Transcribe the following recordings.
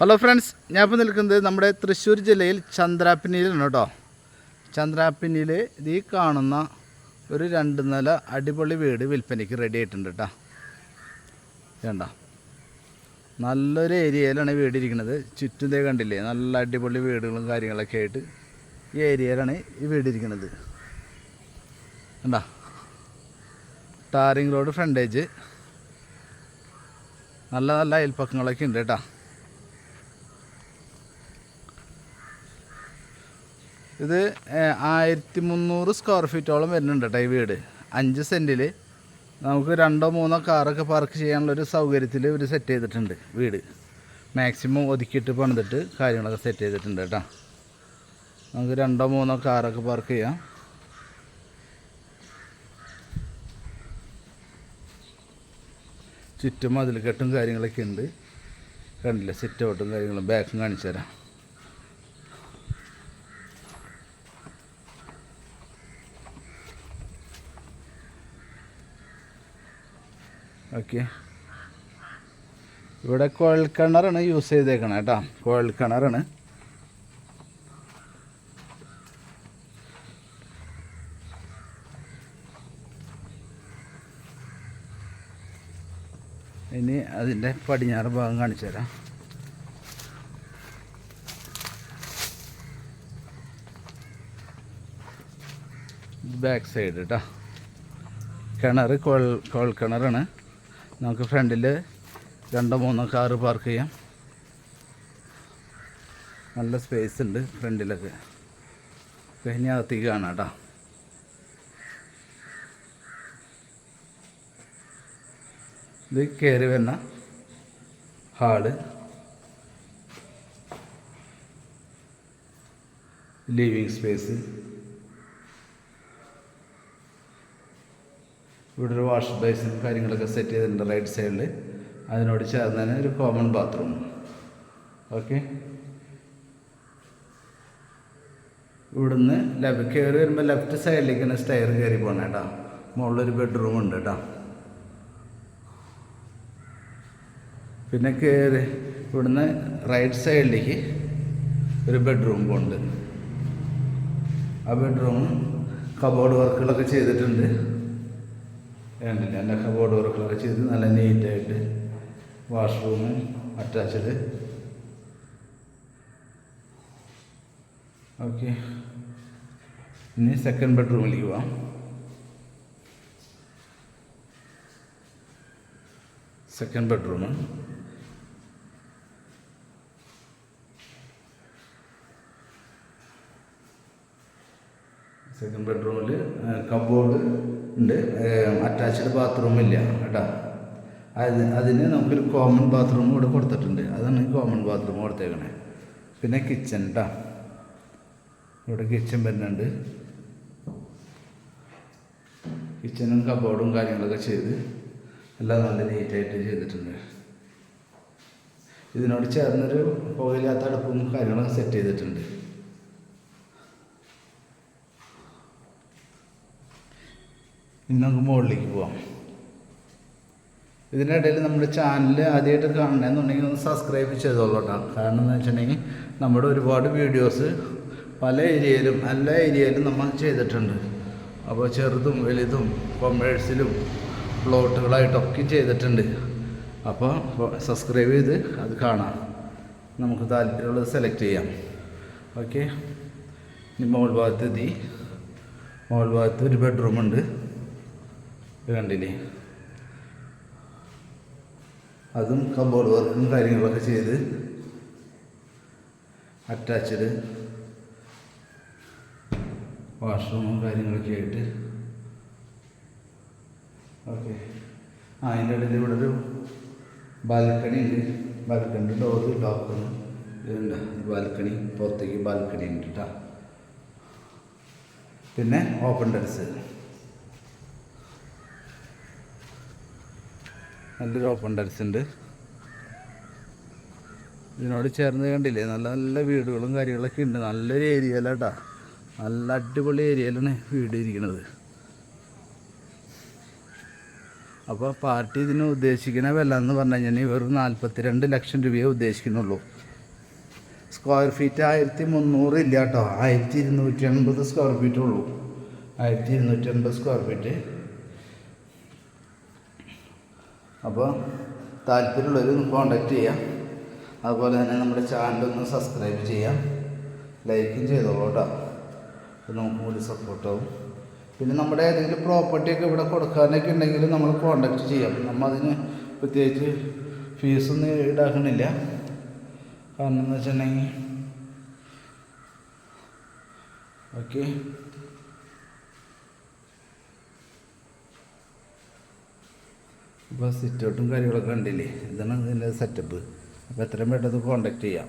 Hello friends ഞാൻ ഇപ്പോൾ നിൽക്കുന്നത് നമ്മുടെ തൃശ്ശൂർ ജില്ലയിൽ ചന്ദ്രാപ്പിനിയിലാണ് കേട്ടോ. ചന്ദ്രാപ്പിനിയിൽ ഈ കാണുന്ന ഒരു രണ്ട് നില അടിപൊളി വീട് വിൽപ്പനയ്ക്ക് റെഡി ആയിട്ടുണ്ട് കേട്ടോ. വേണ്ട നല്ലൊരു ഏരിയയിലാണ് വീട് ഇരിക്കുന്നത്. ചുറ്റും തേ കണ്ടില്ലേ? നല്ല അടിപൊളി വീടുകളും കാര്യങ്ങളൊക്കെ ആയിട്ട് ഈ ഏരിയയിലാണ് ഈ വീട് ഇരിക്കുന്നത്. കണ്ടാ ടാറിങ് റോഡ് ഫ്രണ്ടേജ്. നല്ല നല്ല അയൽപ്പക്കങ്ങളൊക്കെ ഉണ്ട് കേട്ടോ. ഇത് ആയിരത്തി മുന്നൂറ് സ്ക്വയർ ഫീറ്റോളം വരുന്നുണ്ട് കേട്ടോ ഈ വീട്. അഞ്ച് സെന്റിൽ നമുക്ക് രണ്ടോ മൂന്നോ കാറൊക്കെ പാർക്ക് ചെയ്യാനുള്ള ഒരു സൗകര്യത്തിൽ ഇവർ സെറ്റ് ചെയ്തിട്ടുണ്ട് വീട്. മാക്സിമം ഒതുക്കിയിട്ട് പണിതിട്ട് കാര്യങ്ങളൊക്കെ സെറ്റ് ചെയ്തിട്ടുണ്ട് കേട്ടോ നമുക്ക് രണ്ടോ മൂന്നോ കാറൊക്കെ പാർക്ക് ചെയ്യാം. ചുറ്റും അതിൽ കെട്ടും കാര്യങ്ങളൊക്കെ ഉണ്ട് കണ്ടില്ല സിറ്റ് ഔട്ടും കാര്യങ്ങളും. ബാക്കും കാണിച്ചു തരാം ഓക്കെ. ഇവിടെ കുഴൽക്കിണറാണ് യൂസ് ചെയ്തേക്കണം കേട്ടോ കുഴൽക്കിണറാണ് ഇനി അതിന്റെ പടിഞ്ഞാറ് ഭാഗം കാണിച്ചു തരാം. ബാക്ക് സൈഡ് കേട്ടോ കിണർ കുഴൽ കുഴൽ കിണറാണ് നമുക്ക് ഫ്രണ്ടിൽ രണ്ടോ മൂന്നോ കാറ് പാർക്ക് ചെയ്യാം. നല്ല സ്പേസ് ഉണ്ട് ഫ്രണ്ടിലൊക്കെ. കഴിഞ്ഞ അകത്തേക്ക് കാണാം കേട്ടോ ഇത് കയറി വരുന്ന ഹാൾ. ലിവിങ് സ്പേസ് ഇവിടെ ഒരു വാഷ് ബേസിൻ കാര്യങ്ങളൊക്കെ സെറ്റ് ചെയ്തിട്ടുണ്ട് റൈറ്റ് സൈഡിൽ അതിനോട് ചേർന്ന് തന്നെ ഒരു കോമൺ ബാത്റൂം ഓക്കെ ഇവിടുന്ന് ലെഫ്റ്റ് കയറി വരുമ്പോൾ ലെഫ്റ്റ് സൈഡിലേക്ക് തന്നെ സ്റ്റെയർ കയറി പോകണം കേട്ടോ. മുകളിലൊരു ബെഡ്റൂം ഉണ്ട് കേട്ടോ. പിന്നെ കയറി ഇവിടുന്ന് റൈറ്റ് സൈഡിലേക്ക് ഒരു ബെഡ്റൂം പോകുന്നുണ്ട് ആ ബെഡ്റൂം കബോർഡ് വർക്കുകളൊക്കെ ചെയ്തിട്ടുണ്ട്. കണ്ടില്ല എന്റെ കബോർഡ് വർക്കുകളൊക്കെ ചെയ്ത് നല്ല നീറ്റായിട്ട് വാഷ്റൂം അറ്റാച്ച്ഡ് ഓക്കെ ഇനി സെക്കൻഡ് ബെഡ്റൂമിലേക്ക് പോവാം. സെക്കൻഡ് ബെഡ്റൂം സെക്കൻഡ് ബെഡ്റൂമിൽ കബോർഡ് ഉണ്ട്. അറ്റാച്ച്ഡ് ബാത്റൂം ഇല്ല കേട്ടോ. അത് അതിന് നമുക്കൊരു കോമൺ ബാത്റൂം ഇവിടെ കൊടുത്തിട്ടുണ്ട്. അതാണ് കോമൺ ബാത്റൂം കൊടുത്തേക്കണേ. പിന്നെ കിച്ചൺ കേട്ടോ ഇവിടെ കിച്ചൺ വരുന്നുണ്ട്. കിച്ചണും കബോർഡും കാര്യങ്ങളൊക്കെ ചെയ്ത് എല്ലാം നല്ല നീറ്റായിട്ട് ചെയ്തിട്ടുണ്ട്. ഇതിനോട് ചേർന്നൊരു പുകയില്ലാത്ത അടുപ്പും കാര്യങ്ങളൊക്കെ സെറ്റ് ചെയ്തിട്ടുണ്ട്. ഇനി നമുക്ക് മുകളിലേക്ക് പോവാം. ഇതിനിടയിൽ നമ്മുടെ ചാനൽ ആദ്യമായിട്ട് കാണണമെന്നുണ്ടെങ്കിൽ ഒന്ന് സബ്സ്ക്രൈബ് ചെയ്തോളൂട്ടാണ് കാരണം എന്ന് വെച്ചിട്ടുണ്ടെങ്കിൽ നമ്മുടെ ഒരുപാട് വീഡിയോസ് പല ഏരിയയിലും എല്ലാ ഏരിയയിലും നമ്മൾ ചെയ്തിട്ടുണ്ട്. അപ്പോൾ ചെറുതും വലുതും കൊമേഴ്സിലും പ്ലോട്ടുകളായിട്ടൊക്കെ ചെയ്തിട്ടുണ്ട്. അപ്പോൾ സബ്സ്ക്രൈബ് ചെയ്ത് അത് കാണാം. നമുക്ക് താല്പര്യമുള്ളത് സെലക്ട് ചെയ്യാം. ഓക്കെ ഇനി മോൾ ഭാഗത്ത് എത്തി. മോൾ ഭാഗത്ത് ഒരു ബെഡ്റൂമുണ്ട് ഇത് കണ്ടില്ലേ? അതും കബോർഡ് വർക്കും കാര്യങ്ങളൊക്കെ ചെയ്ത് അറ്റാച്ച്ഡ് വാഷ്റൂമും കാര്യങ്ങളൊക്കെ ആയിട്ട്. ഓക്കെ ആ അതിന്റെ ഇടയിൽ ഇവിടെ ഒരു ബാൽക്കണി ഉണ്ട്. ബാൽക്കണി ഡോറ് ലോക്കാണ് ഇതുണ്ട് ബാൽക്കണി പുറത്തേക്ക് ബാൽക്കണി ഉണ്ട് കേട്ടോ പിന്നെ ഓപ്പൺ ടെറസ് നല്ലൊരു ഓപ്പൺ ടെറസ് ഉണ്ട്. ഇതിനോട് ചേർന്ന് കണ്ടില്ലേ? നല്ല നല്ല വീടുകളും കാര്യങ്ങളൊക്കെ ഉണ്ട്. നല്ലൊരു ഏരിയയിലാട്ടാ നല്ല അടിപൊളി ഏരിയയിലാണ് വീട് ഇരിക്കുന്നത് അപ്പോൾ പാർട്ടി ഇതിന് ഉദ്ദേശിക്കുന്ന വില എന്ന് പറഞ്ഞു കഴിഞ്ഞാൽ വെറും നാൽപ്പത്തിരണ്ട് ലക്ഷം രൂപയെ ഉദ്ദേശിക്കുന്നുള്ളൂ. സ്ക്വയർ ഫീറ്റ് ആയിരത്തി മുന്നൂറ് ഇല്ല കേട്ടോ ആയിരത്തി ഇരുന്നൂറ്റി എൺപത് സ്ക്വയർ ഫീറ്റ് ഉള്ളൂ. ആയിരത്തി ഇരുന്നൂറ്റി എൺപത് സ്ക്വയർ ഫീറ്റ് അപ്പോൾ താല്പര്യമുള്ളവർ കോണ്ടാക്ട് ചെയ്യാം. അതുപോലെ തന്നെ നമ്മുടെ ചാനലൊന്ന് സബ്സ്ക്രൈബ് ചെയ്യാം. ലൈക്കും ചെയ്തോളൂ അപ്പോൾ നമുക്ക് കൂടി സപ്പോർട്ടാവും പിന്നെ നമ്മുടെ ഏതെങ്കിലും പ്രോപ്പർട്ടിയൊക്കെ ഇവിടെ കൊടുക്കാനൊക്കെ ഉണ്ടെങ്കിൽ നമ്മൾ കോണ്ടാക്ട് ചെയ്യാം. നമ്മൾ അതിന് പ്രത്യേകിച്ച് ഫീസൊന്നും ഈടാക്കണില്ല കാരണം എന്ന് വെച്ചിട്ടുണ്ടെങ്കിൽ ഓക്കെ ഇപ്പോൾ സിറ്റ് ഔട്ടും കാര്യങ്ങളൊക്കെ കണ്ടില്ലേ? ഇതാണ് ഇതിന്റെ സെറ്റപ്പ് അപ്പോൾ എത്രയും പെട്ടെന്ന് കോണ്ടാക്ട് ചെയ്യാം.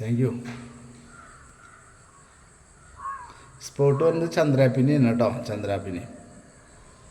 താങ്ക് യു സ്പോട്ട് വന്നത് ചന്ദ്രാപ്പിനെയാണ് കേട്ടോ ചന്ദ്രാപ്പിനി.